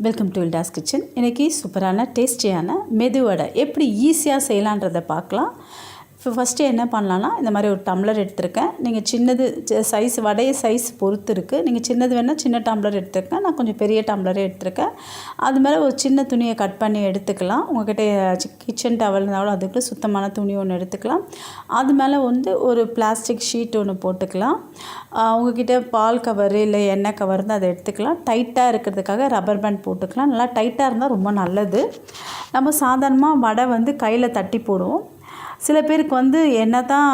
Welcome to வில்டாஸ் kitchen இன்றைக்கி சூப்பரான டேஸ்டியான மெதுவடை எப்படி ஈஸியாக செய்யலான்றதை பார்க்கலாம். இப்போ ஃபஸ்ட்டு என்ன பண்ணலான்னா இந்த மாதிரி ஒரு டம்ளர் எடுத்திருக்கேன். நீங்கள் சின்னது சைஸ் வடைய சைஸ் பொறுத்து இருக்குது நீங்கள் சின்னது வேணால் சின்ன டம்ளர் எடுத்துருக்கேன். நான் கொஞ்சம் பெரிய டம்ளரே எடுத்திருக்கேன். அது மேலே ஒரு சின்ன துணியை கட் பண்ணி எடுத்துக்கலாம். உங்கள்கிட்ட கிச்சன் டவல் இருந்தாலும் அதுக்கு சுத்தமான துணி ஒன்று எடுத்துக்கலாம். அது மேலே வந்து ஒரு பிளாஸ்டிக் ஷீட் ஒன்று போட்டுக்கலாம். உங்ககிட்ட பால் கவர் இல்லை எண்ணெய் கவர் இருந்தால் அதை எடுத்துக்கலாம். டைட்டாக இருக்கிறதுக்காக ரப்பர் பேண்ட் போட்டுக்கலாம். நல்லா டைட்டாக இருந்தால் ரொம்ப நல்லது. நம்ம சாதாரணமாக வடை வந்து கையில் தட்டி போடுவோம். சில பேருக்கு வந்து என்ன தான்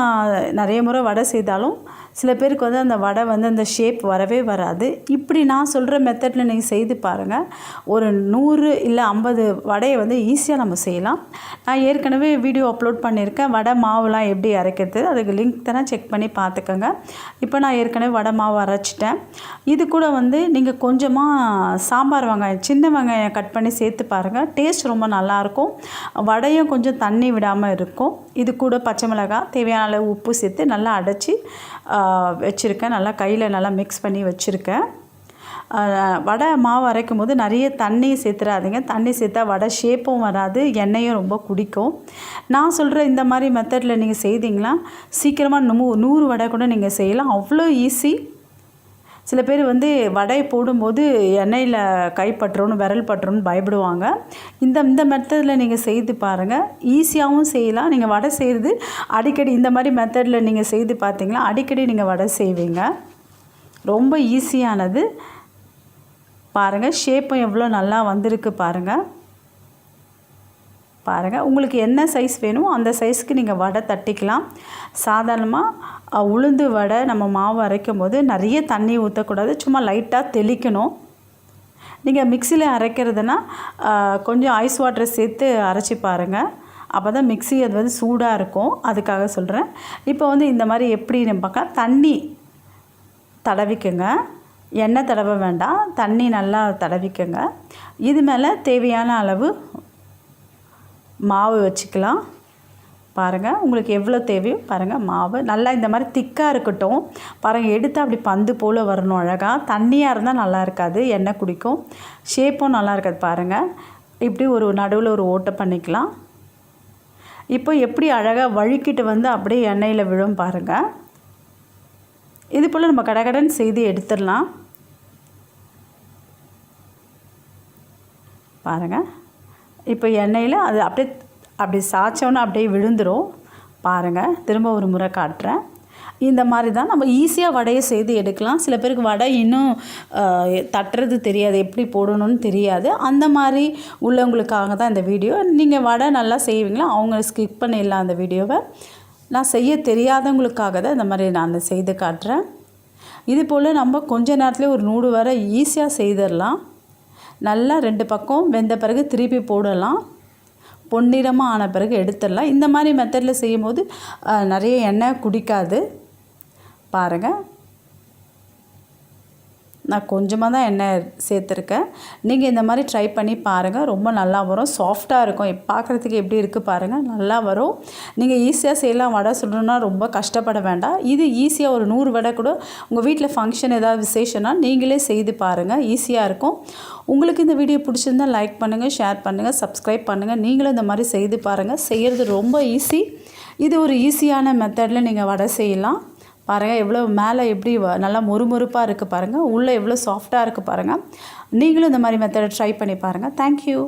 நிறைய முறை வடை செய்தாலும் சில பேருக்கு வந்து அந்த வடை வந்து அந்த ஷேப் வரவே வராது. இப்படி நான் சொல்கிற மெத்தடில் நீங்கள் செய்து பாருங்கள் ஒரு நூறு இல்லை ஐம்பது வடையை வந்து ஈஸியாக நம்ம செய்யலாம். நான் ஏற்கனவே வீடியோ அப்லோட் பண்ணியிருக்கேன். வடை மாவுலாம் எப்படி அரைக்கிறது அதுக்கு லிங்க் தானே செக் பண்ணி பார்த்துக்கோங்க. இப்போ நான் ஏற்கனவே வடை மாவு அரைச்சிட்டேன். இது கூட வந்து நீங்கள் கொஞ்சமாக சாம்பார் வெங்காயம் சின்ன வெங்காயம் கட் பண்ணி சேர்த்து பாருங்கள் டேஸ்ட் ரொம்ப நல்லாயிருக்கும். வடையும் கொஞ்சம் தண்ணி விடாமல் இருக்கும். இது கூட பச்சை மிளகாய் தேவையான அளவு உப்பு சேர்த்து நல்லா அடைச்சி வச்சுருக்கேன். நல்லா கையில் நல்லா மிக்ஸ் பண்ணி வச்சுருக்கேன். வடை மாவு அரைக்கும் போது நிறைய தண்ணி சேர்த்துறாதீங்க. தண்ணி சேர்த்தா வடை ஷேப்பும் வராது எண்ணெயும் ரொம்ப குடிக்கும். நான் சொல்கிற இந்த மாதிரி மெத்தடில் நீங்கள் செய்தீங்களா? சீக்கிரமாக நூ நூறு வடை கூட நீங்கள் செய்யலாம். அவ்வளோ ஈஸி சில பேர் வந்து வடை போடும்போது எண்ணெயில் கைப்பற்றணும் விரல் பட்டுறோன்னு பயப்படுவாங்க. இந்த இந்த மெத்தடில் நீங்கள் செய்து பாருங்கள் ஈஸியாகவும் செய்யலாம். நீங்கள் வடை செய்கிறது அடிக்கடி இந்த மாதிரி மெத்தடில் நீங்கள் செய்து பார்த்தீங்களா அடிக்கடி நீங்கள் வடை செய்வீங்க. ரொம்ப ஈஸியானது பாருங்கள் ஷேப்பும் எவ்வளோ நல்லா வந்திருக்கு பாருங்கள் பாருங்கள் உங்களுக்கு என்ன சைஸ் வேணுமோ அந்த சைஸ்க்கு நீங்கள் வடை தட்டிக்கலாம். சாதாரணமாக உளுந்து வடை நம்ம மாவு அரைக்கும் போது நிறைய தண்ணி ஊற்றக்கூடாது சும்மா லைட்டாக தெளிக்கணும். நீங்கள் மிக்சியில் அரைக்கிறதுனா கொஞ்சம் ஐஸ் வாட்டரை சேர்த்து அரைச்சி பாருங்கள் அப்போ தான் மிக்சி அது வந்து சூடாக இருக்கும். அதுக்காக சொல்கிறேன் இப்போ வந்து இந்த மாதிரி எப்படின்னு பார்க்க தண்ணி தடவிக்குங்க. எண்ணெய் தடவ வேண்டாம். தண்ணி நல்லா தடவிக்கங்க. இது மேலே தேவையான அளவு மாவு வச்சுக்கலாம். பாருங்கள் உங்களுக்கு எவ்வளோ தேவையோ பாருங்கள் மாவு. நல்லா இந்த மாதிரி திக்காக இருக்கட்டும். பாருங்கள் எடுத்து அப்படி பந்து போல் வரணும் அழகாக தண்ணியாக இருந்தால் நல்லா இருக்காது எண்ணெய் குடிக்கும். ஷேப்பும் நல்லா இருக்காது பாருங்கள் இப்படி ஒரு நடுவில் ஒரு ஓட்டை பண்ணிக்கலாம். இப்போ எப்படி அழகாக வழுக்கிட்டு வந்து அப்படியே எண்ணெயில் விழும் பாருங்கள் இது போல் நம்ம கடகடன் செய்து எடுத்துடலாம். பாருங்கள் இப்போ எண்ணெயில் அது அப்படியே அப்படி சாய்ச்சோன்னா அப்படியே விழுந்துடும் பாருங்கள் திரும்ப ஒரு முறை காட்டுறேன். இந்த மாதிரி தான் நம்ம ஈஸியாக வடையை செய்து எடுக்கலாம். சில பேருக்கு வடை இன்னும் தட்டுறது தெரியாது எப்படி போடணும்னு தெரியாது. அந்த மாதிரி உள்ளவங்களுக்காக தான் இந்த வீடியோ. நீங்கள் வடை நல்லா செய்வீங்களா? அவங்க ஸ்கிப் பண்ணிடலாம் அந்த வீடியோவை. நான் செய்ய தெரியாதவங்களுக்காக தான் இந்த மாதிரி நான் செய்து காட்டுறேன். இது போல் நம்ம கொஞ்ச நேரத்துலேயே ஒரு நூறு வரை ஈஸியாக செய்திடலாம். நல்லா ரெண்டு பக்கம் வெந்த பிறகு திருப்பி போடலாம். பொன்னிறமாக ஆன பிறகு எடுத்துடலாம். இந்த மாதிரி மெத்தடில் செய்யும்போது நிறைய எண்ணெய் குடிக்காது. பாருங்கள் நான் கொஞ்சமாக தான் எண்ணெய் சேர்த்துருக்கேன். நீங்கள் இந்த மாதிரி ட்ரை பண்ணி பாருங்கள் ரொம்ப நல்லா வரும். சாஃப்டாக இருக்கும். பார்க்குறதுக்கு எப்படி இருக்குது பாருங்கள் நல்லா வரும். நீங்கள் ஈஸியாக செய்யலாம். வடை சுடணுன்னா ரொம்ப கஷ்டப்பட வேண்டாம். இது ஈஸியாக ஒரு நூறு வடை கூட உங்கள் வீட்டில் ஃபங்க்ஷன் ஏதாவது விசேஷம்னா நீங்களே செய்து பாருங்கள் ஈஸியாக இருக்கும். உங்களுக்கு இந்த வீடியோ பிடிச்சிருந்தால் லைக் பண்ணுங்கள் ஷேர் பண்ணுங்கள் சப்ஸ்கிரைப் பண்ணுங்கள் நீங்களும் இந்த மாதிரி செய்து பாருங்கள் செய்கிறது ரொம்ப ஈஸி இது ஒரு ஈஸியான மெத்தடில் நீங்கள் வடை செய்யலாம். பாருங்கள் எவ்வளோ மேலே எப்படி நல்லா மொறுமொறுப்பாக இருக்குது பாருங்கள் உள்ளே எவ்வளோ சாஃப்டாக இருக்குது பாருங்கள் நீங்களும் இந்த மாதிரி மெத்தடை ட்ரை பண்ணி பாருங்கள் தேங்க்யூ